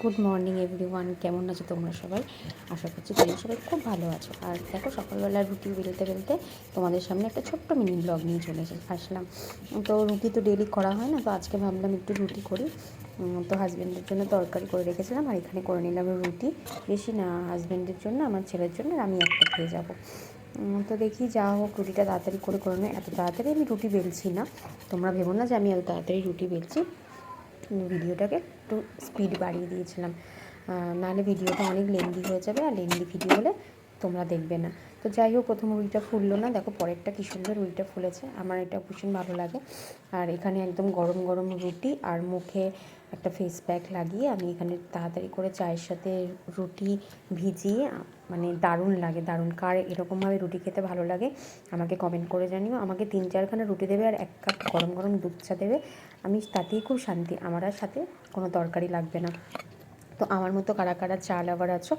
Good morning everyone কেমন আছো তোমরা সবাই? আশা করছি তোমরা সবাই খুব ভালো আছো। আর দেখো সকালবেলা রুটি বেলতে বেলতে তোমাদের সামনে একটা ছোট্ট মিনি ব্লগ নিয়ে চলে এসে আসলাম। তো রুটি তো ডেলি করা হয় না, তো আজকে ভাবলাম একটু রুটি করি। তো হাজব্যান্ডের জন্য তরকারি করে রেখেছিলাম, আর এখানে করে নিলাম রুটি। বেশি না হাজব্যান্ডের জন্য, আমার ছেলের জন্য, আর আমি একটা খেয়ে যাব। তো দেখি যা হোক, রুটিটা তাড়াতাড়ি করে করে নেয় এত তাড়াতাড়ি আমি রুটি বেলছি না। তোমরা ভেবো না যে আমি এত তাড়াতাড়ি রুটি বেলছি। ভিডিওটাকে একটু স্পিড বাড়িয়ে দিয়েছিলাম। নাহলে ভিডিওটা অনেক লেন্দি হয়ে যাবে আর লেন্দি ভিডিও হলে তোমরা দেখবে না। তো যাই হোক, প্রথম রুইটা ফুললো না। দেখো, পরেরটা কী সুন্দর রুইটা ফুলেছে। আমার এটা ভীষণ ভালো লাগে। আর এখানে একদম গরম গরম রুটি আর মুখে একটা ফেস প্যাক লাগিয়ে আমি এখানে তাড়াতাড়ি করে চায়ের সাথে রুটি ভিজিয়ে মানে দারুণ লাগে, দারুণ। কার এরকমভাবে রুটি খেতে ভালো লাগে, আমাকে কমেন্ট করে জানিও। আমাকে তিন চারখানা রুটি দেবে আর এক কাপ গরম গরম দুধ চা দেবে। আমি তাতেই খুব শান্তি, আমার আর সাথে কোনো তরকারি লাগবে না। তো আমার মতো কারা কারা চা লাভার আছো,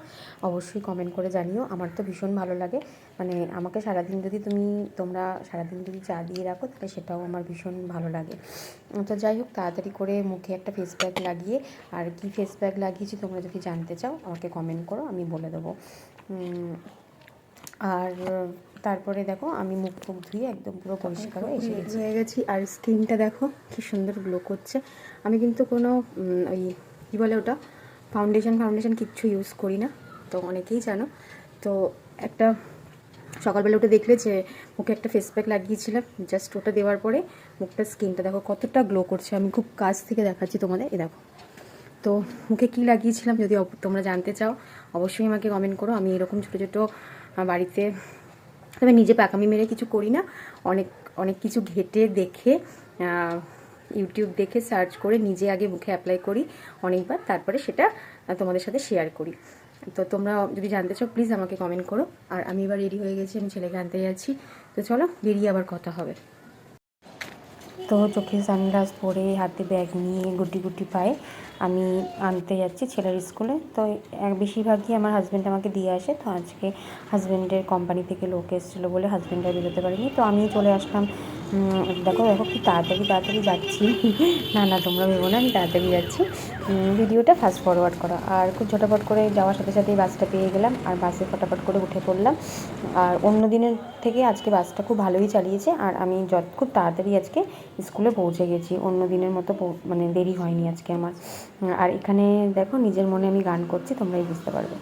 অবশ্যই কমেন্ট করে জানিও। আমার তো ভীষণ ভালো লাগে। মানে আমাকে সারাদিন যদি তুমি, তোমরা সারাদিন যদি চা দিয়ে রাখো, তাহলে সেটাও আমার ভীষণ ভালো লাগে। তো যাই হোক, তাড়াতাড়ি করে মুখে একটা ফেস প্যাক লাগিয়ে, আর কি ফেস প্যাক লাগিয়েছি তোমরা যদি জানতে চাও, আমাকে কমেন্ট করো, আমি বলে দেবো। আর তারপরে দেখো, আমি মুখ টুক ধুয়ে একদম পুরো পরিষ্কার হয়ে এসে গেছি। হয়ে গেছি, আর স্কিনটা দেখো, কি সুন্দর গ্লো করছে। আমি কিন্তু কোনো ওই, কী বলে ওটা? ফাউন্ডেশন ফাউন্ডেশন কিচ্ছু ইউজ করি না, তো অনেকেই জানো। তো একটা সকালবেলা উঠে দেখলে যে মুখে একটা ফেস প্যাক লাগিয়েছিলাম জাস্ট ওটা দেওয়ার পরে মুখটা স্কিনটা দেখো কতটা গ্লো করছে। আমি খুব কাছ থেকে দেখাচ্ছি তোমাদের এ দেখো। তো মুখে কী লাগিয়েছিলাম যদি তোমরা জানতে চাও, অবশ্যই আমাকে কমেন্ট করো। আমি এরকম ছোটো ছোটো বাড়িতে তবে নিজে পাকামি মেরে কিছু করি না। অনেক অনেক কিছু ঘেটে দেখে ইউটিউব দেখে সার্চ করে নিজে আগে মুখে অ্যাপ্লাই করি অনেকবার, তারপরে সেটা তোমাদের সাথে শেয়ার করি। তো তোমরা যদি জানতে চাও প্লিজ আমাকে কমেন্ট করো। আর আমি এবার রেডি হয়ে গেছি, আমি ছেলেকে আনতে যাচ্ছি। তো চলো, বেরিয়ে আবার কথা হবে। তো চোখে সানগ্লাস পরে, হাতে ব্যাগ নিয়ে গুটি গুটি পায়ে আমি আনতে যাচ্ছি ছেলের স্কুলে তো এক বেশিরভাগই আমার হাজব্যান্ড আমাকে দিয়ে আসে। তো আজকে হাজব্যান্ডের কোম্পানি থেকে লোক এসেছিল বলে হাজব্যান্ড বেরোতে পারিনি। তো আমি চলে আসলাম দেখো দেখো কি তাড়াতাড়ি তাড়াতাড়ি যাচ্ছি। না না, তোমরা ভেবো না, আমি তাড়াতাড়ি যাচ্ছি। ভিডিওটা ফাস্ট ফরওয়ার্ড করা। আর খুব ঝটাপট করে যাওয়ার সাথে সাথেই বাসটা পেয়ে গেলাম, আর বাসে ফটাফট করে উঠে পড়লাম। আর অন্য দিনের থেকে আজকে বাসটা খুব ভালোই চালিয়েছে, আর আমি যত, খুব তাড়াতাড়ি আজকে স্কুলে পৌঁছে গেছি। অন্য দিনের মতো মানে দেরি হয়নি আজকে আমার। আর এখানে দেখো, নিজের মনে আমি গান করছি, তোমরাই বুঝতে পারবে।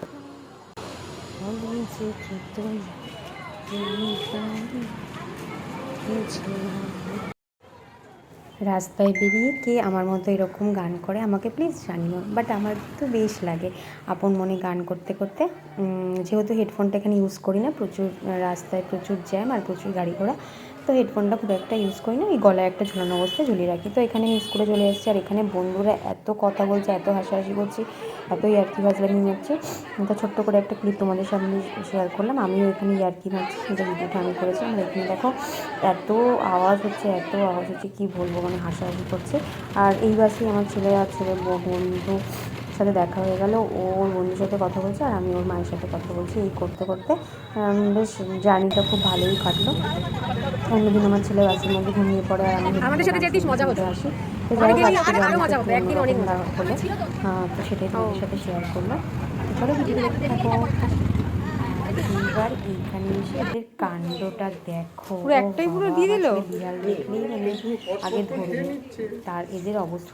রাস্তায় বেরিয়ে কে আমার মতো এরকম গান করে আমাকে প্লিজ জানিও। বাট আমার তো বেশ লাগে আপন মনে গান করতে করতে। যেহেতু হেডফোনটা এখানে ইউজ করি না, প্রচুর, রাস্তায় প্রচুর জ্যাম আর প্রচুর গাড়ি ঘোড়া। তো হেডফোনটা খুব একটা ইউজ করি না, এই গলায় একটা ঝুলানো অবস্থায় ঝুলিয়ে রাখি। তো এখানে আমি স্কুলে চলে এসেছি আর এখানে বন্ধুরা এত কথা বলছে, এত হাসাহাসি করছি, এত ইয়ার্কি বাজলামি হচ্ছে তো ছোট্ট করে একটা ক্লিপ তোমাদের সামনে শেয়ার করলাম। আমিও এখানে ইয়ার্কি মারছি সেটা ভিডিওটা আমি করেছিলাম। আর এখানে দেখো, এত আওয়াজ হচ্ছে, এত আওয়াজ হচ্ছে, কি বলব মানে হাসাহাসি করছে। আর এই বাসেই আমার ছেলে আর ছেলে বন্ধু সাথে দেখা হয়ে গেল। ওর বন্ধুর সাথে কথা বলছে আর আমি ওর মায়ের সাথে কথা বলছি। এই করতে করতে বেশ জার্নিটা খুব ভালোই কাটলো। অন্যদিন আমার ছেলে বাসের মধ্যে ঘুমিয়ে পড়ে আর আমি আমাদের সাথে যেতিস মজা হতো। আসি। তো আরো- আরও মজা হবে একদিন অনেক মজা হবে হলো। তো সেটাই তোমাদের সাথে শেয়ার করলাম। তো চলো ভিডিও দেখতে থাকো। এবার এইখানে এসে এদের কাণ্ডটা দেখো পুরো একটাই পুরো দিয়ে দিলো? বিড়াল দেখলেই মানে আগে ধরবে তার এদের অবস্থা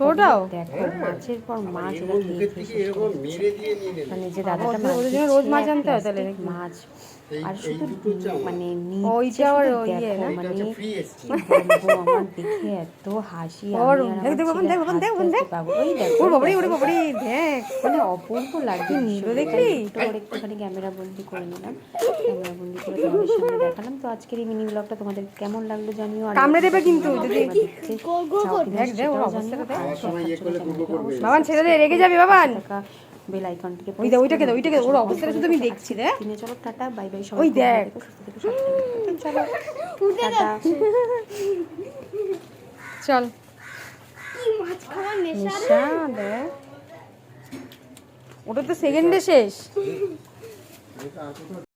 দেখো মাছের পর মাছ এরা খেয়ে খেয়ে শেষ করে মানে যে দাদাটা মাছ রোজ মাছ আনতে হয় তাহলে মাছ। আর শুধু মানে ইয়ে দেখো, মানে আমার দেখে এত হাসি মানে অপূর্ব দেখলি? একটুখানি ক্যামেরা বন্দি করে নিলাম। ক্যামেরা বন্দি করে তোমাদের সামনে দেখালাম তো আজকের এই মিনি ব্লগটা তোমাদের কেমন লাগল জানিও আর কামড়ে দেবে। কিন্তু যদি বাবান ছেড়ে দে রেগে যাবি বাবান। থাকা বেল আইকনটিকে ওই দে, ওইটাকে দে, ওইটাকে ওর অবস্থাটা শুধু আমি দেখছি, চলো টাটা বাই বাই সবাই ওই দেখ। চলো। টাটা। চল। নেশা দেখ। ওটা তো সেকেন্ডে শেষ